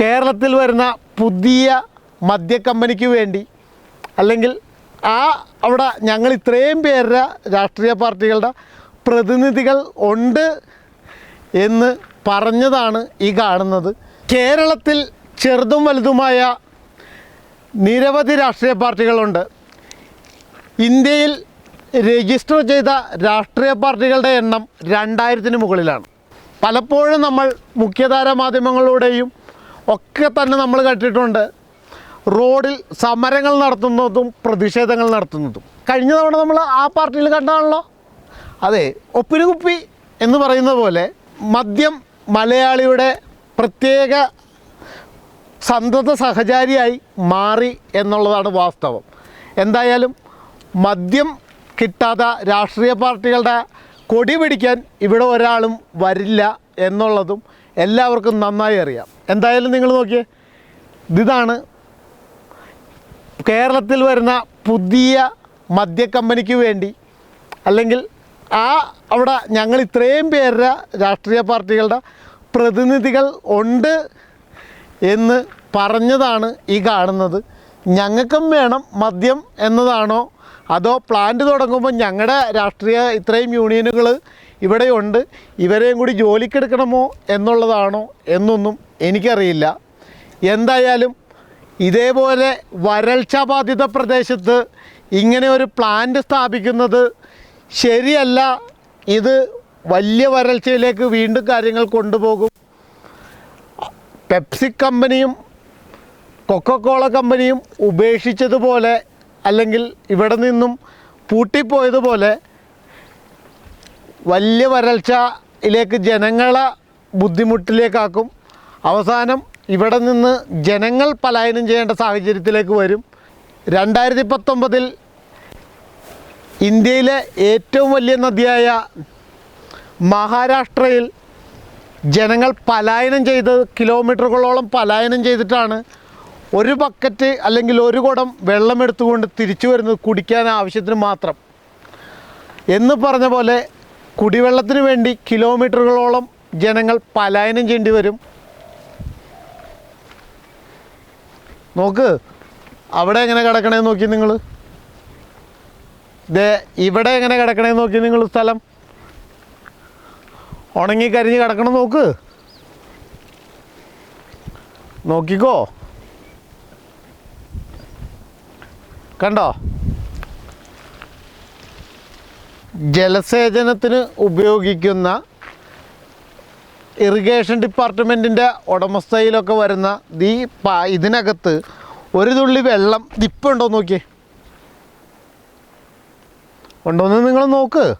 കേരളത്തിൽ വരുന്ന പുതിയ മദ്യ കമ്പനിക്ക് വേണ്ടി അല്ലെങ്കിൽ ആ അവിടെ ഞങ്ങൾ ഇത്രയും പേരുടെ രാഷ്ട്രീയ പാർട്ടികളുടെ പ്രതിനിധികൾ ഉണ്ട് എന്ന് പറഞ്ഞതാണ് ഈ കാണുന്നത്. കേരളത്തിൽ ചെറുതും വലുതുമായ നിരവധി രാഷ്ട്രീയ പാർട്ടികളുണ്ട്. ഇന്ത്യയിൽ രജിസ്റ്റർ ചെയ്ത രാഷ്ട്രീയ പാർട്ടികളുടെ എണ്ണം രണ്ടായിരത്തിന് മുകളിലാണ്. പലപ്പോഴും നമ്മൾ മുഖ്യധാര മാധ്യമങ്ങളിലൂടെയും ഒക്കെ തന്നെ നമ്മൾ കണ്ടിട്ടുണ്ട് റോഡിൽ സമരങ്ങൾ നടത്തുന്നതും പ്രതിഷേധങ്ങൾ നടത്തുന്നതും. കഴിഞ്ഞ തവണ നമ്മൾ ആ പാർട്ടിയിൽ കണ്ടാണല്ലോ അതെ ഒപ്പിന് കുപ്പി എന്ന് പറയുന്ന പോലെ മദ്യം മലയാളിയുടെ പ്രത്യേക സന്തത സഹചാരിയായി മാറി എന്നുള്ളതാണ് വാസ്തവം. എന്തായാലും മദ്യം കിട്ടാത്ത രാഷ്ട്രീയ പാർട്ടികളുടെ കൊടി പിടിക്കാൻ ഇവിടെ ഒരാളും വരില്ല എന്നുള്ളതും എല്ലാവർക്കും നന്നായി അറിയാം. എന്തായാലും നിങ്ങൾ നോക്കിയേ ഇതാണ് കേരളത്തിൽ വരുന്ന പുതിയ മദ്യ കമ്പനിക്ക് വേണ്ടി അല്ലെങ്കിൽ ആ അവിടെ ഞങ്ങൾ ഇത്രയും പേരുടെ രാഷ്ട്രീയ പാർട്ടികളുടെ പ്രതിനിധികൾ ഉണ്ട് എന്ന് പറഞ്ഞതാണ് ഈ കാണുന്നത്. ഞങ്ങൾക്കും വേണം മദ്യം എന്നതാണോ? അതോ പ്ലാന്റ് തുടങ്ങുമ്പോൾ ഞങ്ങളുടെ രാഷ്ട്രീയ ഇത്രയും യൂണിയനുകൾ ഇവിടെയുണ്ട്. ഇവരെയും കൂടി ജോലിക്കെടുക്കണമോ എന്നുള്ളതാണോ എന്നൊന്നും എനിക്കറിയില്ല. എന്തായാലും ഇതേപോലെ വരൾച്ച ബാധിത പ്രദേശത്ത് ഇങ്ങനെ ഒരു പ്ലാന്റ് സ്ഥാപിക്കുന്നത് ശരിയല്ല. ഇത് വലിയ വരൾച്ചയിലേക്ക് വീണ്ടും കാര്യങ്ങൾ കൊണ്ടുപോകും. പെപ്സി കമ്പനിയും കൊക്കക്കോള കമ്പനിയും ഉപേക്ഷിച്ചതുപോലെ അല്ലെങ്കിൽ ഇവിടെ നിന്നും പൂട്ടിപ്പോയതുപോലെ വലിയ വരൾച്ചയിലേക്ക് ജനങ്ങളെ ബുദ്ധിമുട്ടിലേക്കാക്കും. അവസാനം ഇവിടെ നിന്ന് ജനങ്ങൾ പലായനം ചെയ്യേണ്ട സാഹചര്യത്തിലേക്ക് വരും. രണ്ടായിരത്തി പത്തൊമ്പതിൽ ഇന്ത്യയിലെ ഏറ്റവും വലിയ നദിയായ മഹാരാഷ്ട്രയിൽ ജനങ്ങൾ പലായനം ചെയ്ത് കിലോമീറ്ററുകളോളം പലായനം ചെയ്തിട്ടാണ് ഒരു ബക്കറ്റ് അല്ലെങ്കിൽ ഒരു കുടം വെള്ളമെടുത്തുകൊണ്ട് തിരിച്ചു വരുന്നത് കുടിക്കാൻ ആവശ്യത്തിന് മാത്രം. എന്ന് പറഞ്ഞ പോലെ കുടിവെള്ളത്തിന് വേണ്ടി കിലോമീറ്ററുകളോളം ജനങ്ങൾ പലായനം ചെയ്യേണ്ടി വരും. നോക്ക് അവിടെ എങ്ങനെ കിടക്കണേ നോക്കി നിങ്ങൾ ദേ ഇവിടെ എങ്ങനെ കിടക്കണേ നോക്കി നിങ്ങൾ സ്ഥലം. ഉണങ്ങി കരിഞ്ഞ് കിടക്കണം നോക്ക്. നോക്കിക്കോ. കണ്ടോ? ജലസേചനത്തിന് ഉപയോഗിക്കുന്ന ഇറിഗേഷൻ ഡിപ്പാർട്ട്മെന്റിന്റെ ഉടമസ്ഥയിലൊക്കെ വരുന്ന ഈ ഇതിനകത്ത് ഒരു തുള്ളി വെള്ളം ദിപ്പുണ്ടോ നോക്കിയേ. ഉണ്ടോയെന്ന് നിങ്ങൾ നോക്ക്.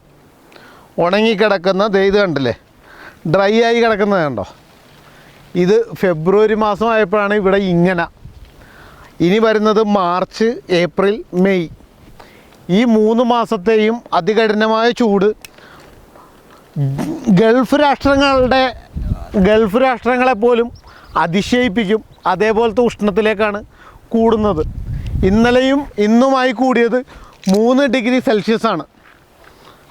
ഉണങ്ങിക്കിടക്കുന്ന ഇത് കണ്ടില്ലേ? ഡ്രൈ ആയി കിടക്കുന്നത് കണ്ടോ? ഇത് ഫെബ്രുവരി മാസം ആയപ്പോഴാണ് ഇവിടെ ഇങ്ങനെ. ഇനി വരുന്നത് മാർച്ച് ഏപ്രിൽ മെയ്. ഈ മൂന്ന് മാസത്തെയും അതികഠിനമായ ചൂട് ഗൾഫ് രാഷ്ട്രങ്ങളുടെ ഗൾഫ് രാഷ്ട്രങ്ങളെ പോലും അതിശയിപ്പിക്കും അതേപോലത്തെ ഉഷ്ണത്തിലേക്കാണ് കൂടുന്നത്. ഇന്നലെയും ഇന്നുമായി കൂടിയത് മൂന്ന് ഡിഗ്രി സെൽഷ്യസ് ആണ്.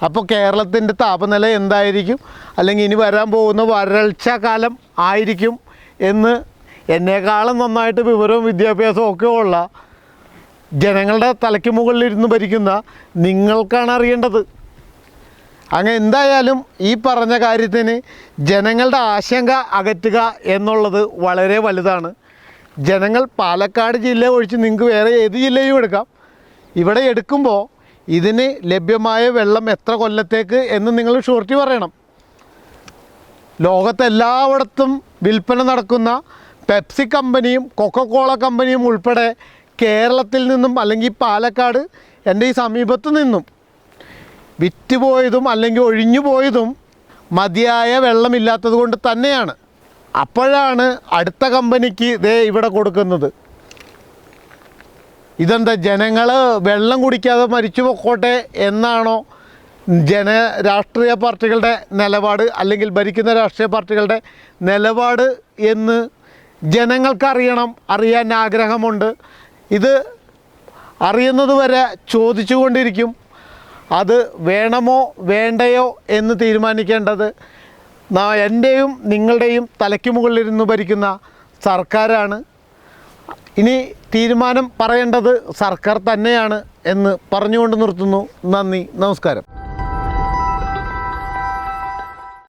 അപ്പോൾ കേരളത്തിന്റെ താപനില എന്തായിരിക്കും? അല്ലെങ്കിൽ ഇനി വരാൻ പോകുന്ന വരൾച്ച കാലം ആയിരിക്കും എന്ന് എന്നെക്കാളും നന്നായിട്ട് വിവരവും വിദ്യാഭ്യാസവും ഒക്കെ ഉള്ള ജനങ്ങളുടെ തലയ്ക്ക് മുകളിലിരുന്ന് ഭരിക്കുന്ന നിങ്ങൾക്കാണ് അറിയേണ്ടത്. അങ്ങനെ എന്തായാലും ഈ പറഞ്ഞ കാര്യത്തിന് ജനങ്ങളുടെ ആശങ്ക അകറ്റുക എന്നുള്ളത് വളരെ വലുതാണ്. ജനങ്ങൾ പാലക്കാട് ജില്ല ഒഴിച്ച് നിങ്ങൾക്ക് വേറെ ഏത് ജില്ലയും എടുക്കാം. ഇവിടെ എടുക്കുമ്പോൾ ഇതിന് ലഭ്യമായ വെള്ളം എത്ര കൊല്ലത്തേക്ക് എന്ന് നിങ്ങൾ ഷൂറിറ്റി പറയണം. ലോകത്തെല്ലായിടത്തും വിൽപ്പന നടക്കുന്ന പെപ്സി കമ്പനിയും കൊക്കക്കോള കമ്പനിയും ഉൾപ്പെടെ കേരളത്തിൽ നിന്നും അല്ലെങ്കിൽ പാലക്കാട് എന്റെ ഈ സമീപത്ത് നിന്നും വിറ്റുപോയതും അല്ലെങ്കിൽ ഒഴിഞ്ഞു പോയതും മതിയായ വെള്ളമില്ലാത്തത് കൊണ്ട് തന്നെയാണ്. അപ്പോഴാണ് അടുത്ത കമ്പനിക്ക് ദേ ഇവിടെ കൊടുക്കുന്നത്. ഇതെന്താ ജനങ്ങൾ വെള്ളം കുടിക്കാതെ മരിച്ചു പൊക്കോട്ടെ എന്നാണോ ജന രാഷ്ട്രീയ പാർട്ടികളുടെ നിലപാട് അല്ലെങ്കിൽ ഭരിക്കുന്ന രാഷ്ട്രീയ പാർട്ടികളുടെ നിലപാട് എന്ന് ജനങ്ങൾക്കറിയണം അറിയാൻ ആഗ്രഹമുണ്ട്. ഇത് അറിയുന്നത് വരെ ചോദിച്ചുകൊണ്ടിരിക്കും. അത് വേണമോ വേണ്ടയോ എന്ന് തീരുമാനിക്കേണ്ടത് എന്റെയും നിങ്ങളുടെയും തലയ്ക്ക് മുകളിലിരുന്ന് ഭരിക്കുന്ന സർക്കാരാണ്. ഇനി തീരുമാനം പറയേണ്ടത് സർക്കാർ തന്നെയാണ് എന്ന് പറഞ്ഞുകൊണ്ട് നിർത്തുന്നു. നന്ദി നമസ്കാരം.